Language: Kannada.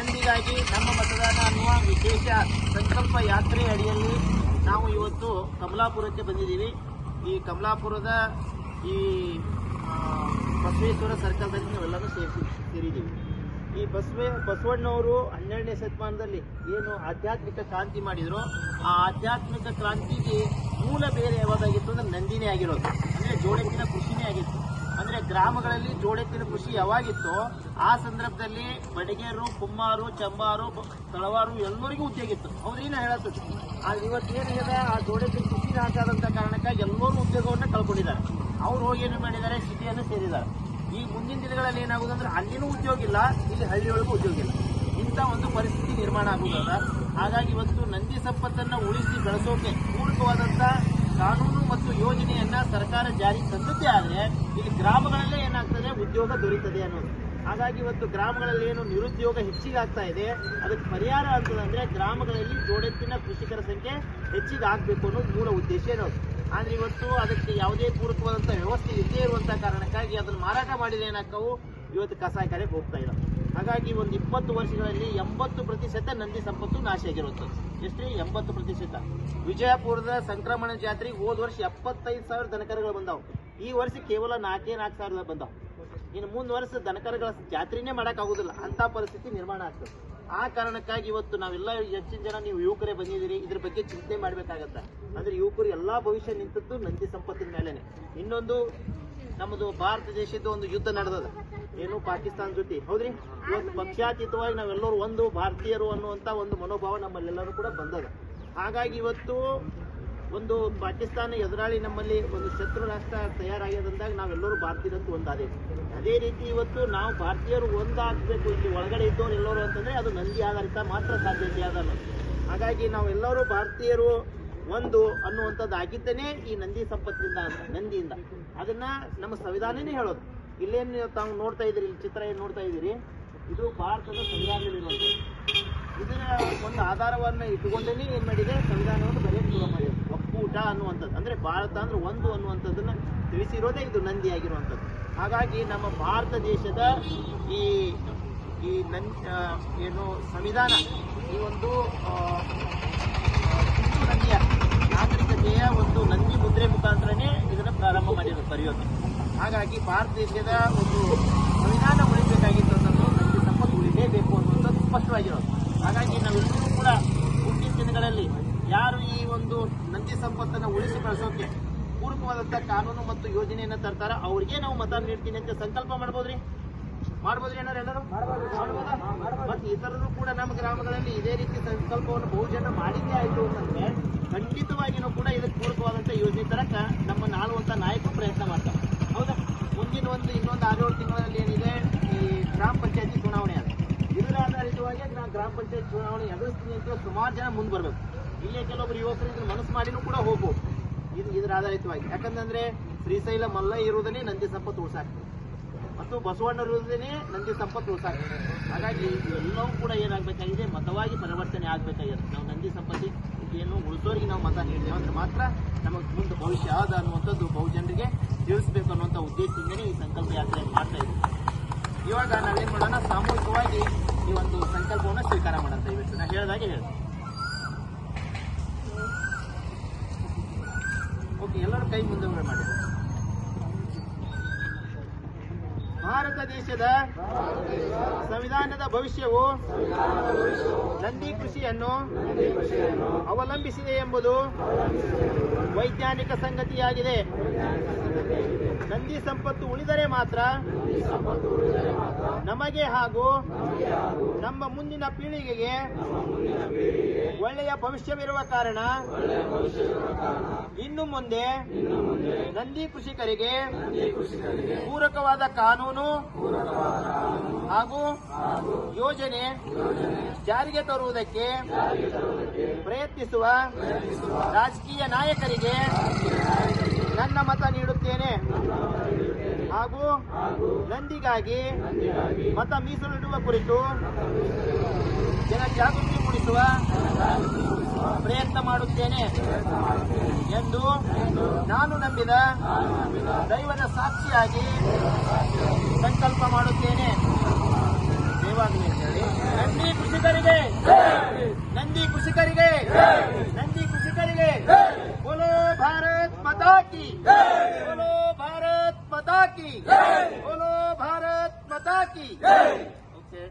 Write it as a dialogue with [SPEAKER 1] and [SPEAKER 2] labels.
[SPEAKER 1] ನಂದಿಗಾಗಿ ನಮ್ಮ ಮತದಾನ ಅನ್ನುವ ವಿಶೇಷ ಸಂಕಲ್ಪ ಯಾತ್ರೆ ಅಡಿಯಲ್ಲಿ ನಾವು ಇವತ್ತು ಕಮಲಾಪುರಕ್ಕೆ ಬಂದಿದ್ದೀವಿ. ಈ ಕಮಲಾಪುರದ ಈ ಬಸವೇಶ್ವರ ಸರ್ಕಲ್ದಲ್ಲಿ ನಾವೆಲ್ಲರೂ ಸೇರಿಸಿ, ಸೇರಿದ್ದೀವಿ. ಈ ಬಸವೇ, ಬಸವಣ್ಣವರು ಹನ್ನೆರಡನೇ ಶತಮಾನದಲ್ಲಿ ಏನು ಆಧ್ಯಾತ್ಮಿಕ ಕ್ರಾಂತಿ ಮಾಡಿದ್ರು, ಆ ಆಧ್ಯಾತ್ಮಿಕ ಕ್ರಾಂತಿಗೆ ಮೂಲ ಬೇರೆ ಯಾವುದಾಗಿತ್ತು ಅಂದ್ರೆ ನಂದಿನೇ ಆಗಿರೋದು. ಅಂದ್ರೆ ಜೋಡೆತ್ತಿನ ಖುಷಿನೇ ಆಗಿತ್ತು. ಅಂದ್ರೆ ಗ್ರಾಮಗಳಲ್ಲಿ ಜೋಡೆತ್ತಿನ ಕೃಷಿ ಯಾವಾಗಿತ್ತು ಆ ಸಂದರ್ಭದಲ್ಲಿ ಬಡಗೇರು, ಕುಮ್ಮಾರು, ಚಂಬಾರು, ತಳವಾರು ಎಲ್ಲರಿಗೂ ಉದ್ಯೋಗ ಇತ್ತು. ಅವ್ರು ಏನು ಹೇಳತ್ತದು ಆದ್ರೆ ಇವತ್ತು ಏನಿದೆ ಆ ಜೋಡೆತ್ತಿನ ಕೃಷಿ ಹಾಕಾದಂತ ಕಾರಣಕ್ಕಾಗಿ ಎಲ್ಲರೂ ಉದ್ಯೋಗವನ್ನ ಕಳ್ಕೊಂಡಿದ್ದಾರೆ. ಅವ್ರು ಹೋಗಿ ಏನು ಮಾಡಿದ್ದಾರೆ? ಸಿಟಿಯನ್ನು ಸೇರಿದ್ದಾರೆ. ಈ ಮುಂದಿನ ದಿನಗಳಲ್ಲಿ ಏನಾಗುದಂದ್ರೆ ಅಲ್ಲಿನೂ ಉದ್ಯೋಗ ಇಲ್ಲ, ಇಲ್ಲಿ ಹಳ್ಳಿಯೊಳಗೂ ಉದ್ಯೋಗ ಇಲ್ಲ. ಇಂಥ ಒಂದು ಪರಿಸ್ಥಿತಿ ನಿರ್ಮಾಣ ಆಗುವುದಲ್ಲ. ಹಾಗಾಗಿ ಇವತ್ತು ನಂದಿ ಸಂಪತ್ತನ್ನು ಉಳಿಸಿ ಬೆಳೆಸೋಕೆ ಪೂರಕವಾದಂತ ಕಾನೂನು ಮತ್ತು ಯೋಜನೆಯನ್ನ ಸರ್ಕಾರ ಜಾರಿಗೆ ತಂದದ್ದೇ ಆದ್ರೆ ಇಲ್ಲಿ ಗ್ರಾಮಗಳಲ್ಲೇ ಏನಾಗ್ತದೆ? ಉದ್ಯೋಗ ದೊರೀತದೆ ಅನ್ನೋದು. ಹಾಗಾಗಿ ಇವತ್ತು ಗ್ರಾಮಗಳಲ್ಲಿ ಏನು ನಿರುದ್ಯೋಗ ಹೆಚ್ಚಿಗಾಗ್ತಾ ಇದೆ. ಅದಕ್ಕೆ ಪರಿಹಾರ ಅಂತದಂದ್ರೆ ಗ್ರಾಮಗಳಲ್ಲಿ ಜೋಡೆತ್ತಿನ ಕೃಷಿಕರ ಸಂಖ್ಯೆ ಹೆಚ್ಚಿಗೆ ಆಗಬೇಕು ಅನ್ನೋದು ಮೂಲ ಉದ್ದೇಶ ಏನೋದು ಆದ್ರೆ ಇವತ್ತು ಅದಕ್ಕೆ ಯಾವುದೇ ಪೂರಕವಾದಂತ ವ್ಯವಸ್ಥೆ ಇಲ್ಲದೇ ಇರುವಂಥ ಕಾರಣಕ್ಕಾಗಿ ಅದನ್ನು ಮಾರಾಟ ಮಾಡಿದ ಏನಾಕ್ಕವು ಇವತ್ತು ಕಸಾಯಖಾನೆಗೆ ಹೋಗ್ತಾ ಇಲ್ಲ. ಹಾಗಾಗಿ ಒಂದು ಇಪ್ಪತ್ತು ವರ್ಷಗಳಲ್ಲಿ ಎಂಬತ್ತು ಪ್ರತಿಶತ ನಂದಿ ಸಂಪತ್ತು ನಾಶ ಆಗಿರುತ್ತೆ ಎಷ್ಟ್ರಿ? ಎಂಬತ್ತು ಪ್ರತಿಶತ. ವಿಜಯಪುರದ ಸಂಕ್ರಮಣ ಜಾತ್ರೆ ಹೋದ ವರ್ಷ ಎಪ್ಪತ್ತೈದು ಸಾವಿರ ದನಕರುಗಳು ಬಂದಾವು. ಈ ವರ್ಷ ಕೇವಲ ನಾಲ್ಕೇ ನಾಲ್ಕು ಸಾವಿರ ಬಂದಾವು. ಇನ್ನು ಮುಂದ್ ವರ್ಷ ದನಕರುಗಳ ಜಾತ್ರೆನೇ ಮಾಡಕ್ ಆಗುದಿಲ್ಲ. ಅಂತ ಪರಿಸ್ಥಿತಿ ನಿರ್ಮಾಣ ಆಗ್ತದೆ. ಆ ಕಾರಣಕ್ಕಾಗಿ ಇವತ್ತು ನಾವೆಲ್ಲ ಹೆಚ್ಚಿನ ಜನ ನೀವು ಯುವಕರೇ ಬಂದಿದ್ದೀರಿ. ಇದ್ರ ಬಗ್ಗೆ ಚಿಂತೆ ಮಾಡಬೇಕಾಗತ್ತೆ. ಅಂದ್ರೆ ಯುವಕರು ಎಲ್ಲಾ ಭವಿಷ್ಯ ನಿಂತದ್ದು ನಂದಿ ಸಂಪತ್ತಿನ ಮೇಲೆನೆ. ಇನ್ನೊಂದು ನಮ್ಮದು ಭಾರತ ದೇಶದ ಒಂದು ಯುದ್ಧ ನಡೆದದ. ಏನು ಪಾಕಿಸ್ತಾನ ಜೊತೆ? ಹೌದ್ರಿ? ಇವತ್ತು ಪಕ್ಷಾತೀತವಾಗಿ ನಾವೆಲ್ಲರೂ ಒಂದು ಭಾರತೀಯರು ಅನ್ನುವಂತ ಒಂದು ಮನೋಭಾವ ನಮ್ಮಲ್ಲೆಲ್ಲರೂ ಕೂಡ ಬಂದದ. ಹಾಗಾಗಿ ಇವತ್ತು ಒಂದು ಪಾಕಿಸ್ತಾನ ಎದುರಾಳಿ ನಮ್ಮಲ್ಲಿ ಒಂದು ಶತ್ರು ರಾಷ್ಟ್ರ ತಯಾರಾಗ್ಯದಂದಾಗ ನಾವೆಲ್ಲರೂ ಭಾರತೀಯರಂತ ಒಂದಾದೆ. ಅದೇ ರೀತಿ ಇವತ್ತು ನಾವು ಭಾರತೀಯರು ಒಂದಾಗಬೇಕು ಇಲ್ಲಿ ಒಳಗಡೆ ಇದ್ದವ್ರು ಎಲ್ಲರೂ ಅಂತಂದ್ರೆ ಅದು ನಂದಿ ಆಧಾರಿತ ಮಾತ್ರ ಸಾಧ್ಯತೆ ಅದ ಹಾಗಾಗಿ ನಾವೆಲ್ಲರೂ ಭಾರತೀಯರು ಒಂದು ಅನ್ನುವಂಥದ್ದು ಆಗಿದ್ದೇನೆ ಈ ನಂದಿ ಸಂಪತ್ತಿನಿಂದ ನಂದಿಯಿಂದ. ಅದನ್ನ ನಮ್ಮ ಸಂವಿಧಾನನೇ ಹೇಳೋದು. ಇಲ್ಲೇನು ತಾವು ನೋಡ್ತಾ ಇದ್ದೀರಿ, ಇಲ್ಲಿ ಚಿತ್ರ ಏನು ನೋಡ್ತಾ ಇದ್ದೀರಿ? ಇದು ಭಾರತದ ಸಂವಿಧಾನದಲ್ಲಿರುವಂಥದ್ದು. ಇದರ ಒಂದು ಆಧಾರವನ್ನು ಇಟ್ಟುಕೊಂಡೇ ಏನು ಮಾಡಿದೆ? ಸಂವಿಧಾನವನ್ನು ಬರೆಯಲು ಶುರು ಮಾಡಿದೆ. ಒಕ್ಕೂಟ ಅನ್ನುವಂಥದ್ದು. ಅಂದರೆ ಭಾರತ ಅಂದ್ರೆ ಒಂದು ಅನ್ನುವಂಥದ್ದನ್ನು ತಿಳಿಸಿರೋದೇ ಇದು ನಂದಿ ಆಗಿರುವಂಥದ್ದು. ಹಾಗಾಗಿ ನಮ್ಮ ಭಾರತ ದೇಶದ ಈ ಈ ನನ್ ಏನು ಸಂವಿಧಾನ, ಈ ಒಂದು ನಂದಿಯ ನಾಗರಿಕತೆಯ ಒಂದು ನಂದಿ ಮುದ್ರೆ ಮುಖಾಂತರನೇ ಇದನ್ನು ಪ್ರಾರಂಭ ಮಾಡಿರೋದು, ಬರೆಯೋದು. ಹಾಗಾಗಿ ಭಾರತ ದೇಶದ ಒಂದು ಸಂವಿಧಾನ ಉಳಿಬೇಕಾಗಿತ್ತು ಅನ್ನೋದು ನಂದಿ ಸಂಪತ್ತು ಉಳಿಲೇಬೇಕು ಅನ್ನುವಂಥದ್ದು ಸ್ಪಷ್ಟವಾಗಿರೋದು. ಹಾಗಾಗಿ ನಾವೆಲ್ಲರೂ ಕೂಡ ಮುಂದಿನ ದಿನಗಳಲ್ಲಿ ಯಾರು ಈ ಒಂದು ನಂದಿ ಸಂಪತ್ತನ್ನು ಉಳಿಸಿ ಬೆಳೆಸೋಕೆ ಪೂರಕವಾದಂಥ ಕಾನೂನು ಮತ್ತು ಯೋಜನೆಯನ್ನು ತರ್ತಾರ ಅವ್ರಿಗೆ ನಾವು ಮತ ನೀಡ್ತೀನಿ ಅಂತ ಸಂಕಲ್ಪ ಮಾಡ್ಬೋದ್ರಿ? ಮಾಡ್ಬೋದ್ರಿ ಏನಾರು ಎಲ್ಲರೂ? ಮತ್ತು ಇತರರು ಕೂಡ ನಮ್ಮ ಗ್ರಾಮಗಳಲ್ಲಿ ಇದೇ ರೀತಿ ಸಂಕಲ್ಪವನ್ನು ಬಹುಜನ ಮಾಡಿದ್ದೇ ಆಯಿತು ಅಂತಂದ್ರೆ ಖಂಡಿತವಾಗಿಯೂ ಕೂಡ ಇದಕ್ಕೆ ಪೂರಕವಾದಂತ ಯೋಜನೆ ತರಕ ನಮ್ಮ ಆಳುವಂತ ನಾಯಕರು ಪ್ರಯತ್ನ ಮಾಡ್ತಾರೆ ಹೌದಾ ಮುಂದಿನ ಒಂದು ಇನ್ನೊಂದು ಆರೇಳು ತಿಂಗಳಲ್ಲಿ ಏನಿದೆ ಈ ಗ್ರಾಮ ಪಂಚಾಯತಿ ಚುನಾವಣೆ ಅದ ಇದರ ಆಧಾರಿತವಾಗಿ ನಾವು ಗ್ರಾಮ ಪಂಚಾಯತ್ ಚುನಾವಣೆ ಎದುರಿಸ್ತೀನಿ ಅಂತ ಸುಮಾರು ಜನ ಮುಂದೆ ಬರಬೇಕು. ಇಲ್ಲೇ ಕೆಲವೊಬ್ರು ಯುವಕರು ಇದ್ರ ಮನಸ್ಸು ಮಾಡಿನೂ ಕೂಡ ಹೋಗ್ಬೋದು ಇದು ಇದರ ಆಧಾರಿತವಾಗಿ. ಯಾಕಂತಂದ್ರೆ ಶ್ರೀಶೈಲ ಮಲ್ಲ ಇರುವುದನ್ನೇ ನಂದಿ ಸಂಪತ್ತು ಉಳಿಸಾಕ್ತದೆ ಮತ್ತು ಬಸವಣ್ಣ ಇರುವುದನ್ನೇ ನಂದಿ ಸಂಪತ್ತು ಉಳಿಸಾಕ್ತದೆ ಹಾಗಾಗಿ ಎಲ್ಲವೂ ಕೂಡ ಏನಾಗಬೇಕಾಗಿದೆ? ಮತವಾಗಿ ಪರಿವರ್ತನೆ ಆಗಬೇಕಾಗಿದೆ. ನಾವು ನಂದಿ ಸಂಪತ್ತಿ ಏನು ಉಳಿಸೋರಿಗೆ ನಾವು ಮತ ನೀಡಿದ್ದೇವೆ ಅಂದ್ರೆ ಮಾತ್ರ ನಮಗೆ ಮುಂದೆ ಭವಿಷ್ಯ ಆದ ಅನ್ನುವಂಥದ್ದು ಬಹುಜನರಿಗೆ ತಿಳಿಸಬೇಕು ಅನ್ನುವಂಥ ಉದ್ದೇಶದಿಂದಲೇ ಈ ಸಂಕಲ್ಪ ಯಾತ್ರೆ ಮಾಡ್ತಾ ಇದ್ದೀವಿ. ಇವಾಗ ನಾವೇನ್ ಮಾಡೋಣ? ಸಾಮೂಹಿಕವಾಗಿ ಈ ಒಂದು ಸಂಕಲ್ಪವನ್ನು ಸ್ವೀಕಾರ ಮಾಡೋಣ ಇವತ್ತು ನಾನು ಹೇಳಿದಾಗೆ ಹೇಳಿ. ಓಕೆ ಎಲ್ಲರೂ ಕೈ ಮುಂದೆ ಮಾಡಿ. ಭಾರತ ದೇಶದ ಸಂವಿಧಾನದ ಭವಿಷ್ಯವು ನಂದಿ ಕೃಷಿಯನ್ನು ಅವಲಂಬಿಸಿದೆ ಎಂಬುದು ವೈಜ್ಞಾನಿಕ ಸಂಗತಿಯಾಗಿದೆ. ನಂದಿ ಸಂಪತ್ತು ಉಳಿದರೆ ಮಾತ್ರ ನಮಗೆ ಹಾಗೂ ನಮ್ಮ ಮುಂದಿನ ಪೀಳಿಗೆಗೆ ಒಳ್ಳೆಯ ಭವಿಷ್ಯವಿರುವ ಕಾರಣ ಇನ್ನು ಮುಂದೆ ನಂದಿ ಕೃಷಿಕರಿಗೆ ಪೂರಕವಾದ ಕಾನೂನು ಹಾಗೂ ಯೋಜನೆ ಜಾರಿಗೆ ತರುವುದಕ್ಕೆ ಪ್ರಯತ್ನಿಸುವ ರಾಜಕೀಯ ನಾಯಕರಿಗೆ ನನ್ನ ಮತ ನೀಡುತ್ತೇನೆ. ಹಾಗೂ ನಂದಿಗಾಗಿ ಮತ ಮೀಸಲಿಡುವ ಕುರಿತು ಜನ ಜಾಗೃತಿ ಮೂಡಿಸುವ ಪ್ರಯತ್ನ ಮಾಡುತ್ತೇನೆ ಎಂದು ನಾನು ನಂಬಿದ ದೈವದ ಸಾಕ್ಷಿಯಾಗಿ ಸಂಕಲ್ಪ ಮಾಡುತ್ತೇನೆ. ನೆರವಾಗಲಿ ಅಂತ ಹೇಳಿ. ನಂದಿ ಕೃಷಿಕರಿಗೆ ನಂದಿ ಕೃಷಿಕರಿಗೆ ನಂದಿ ಕೃಷಿಕರಿಗೆ, ಬೋಲೋ ಭಾರತ್ ಮತಾಕಿ ಬೋಲೋ ಭಾರತ್ ಮತಾಕಿ ಬೋಲೋ ಭಾರತ್ ಮತಾಕಿ ಓಕೆ.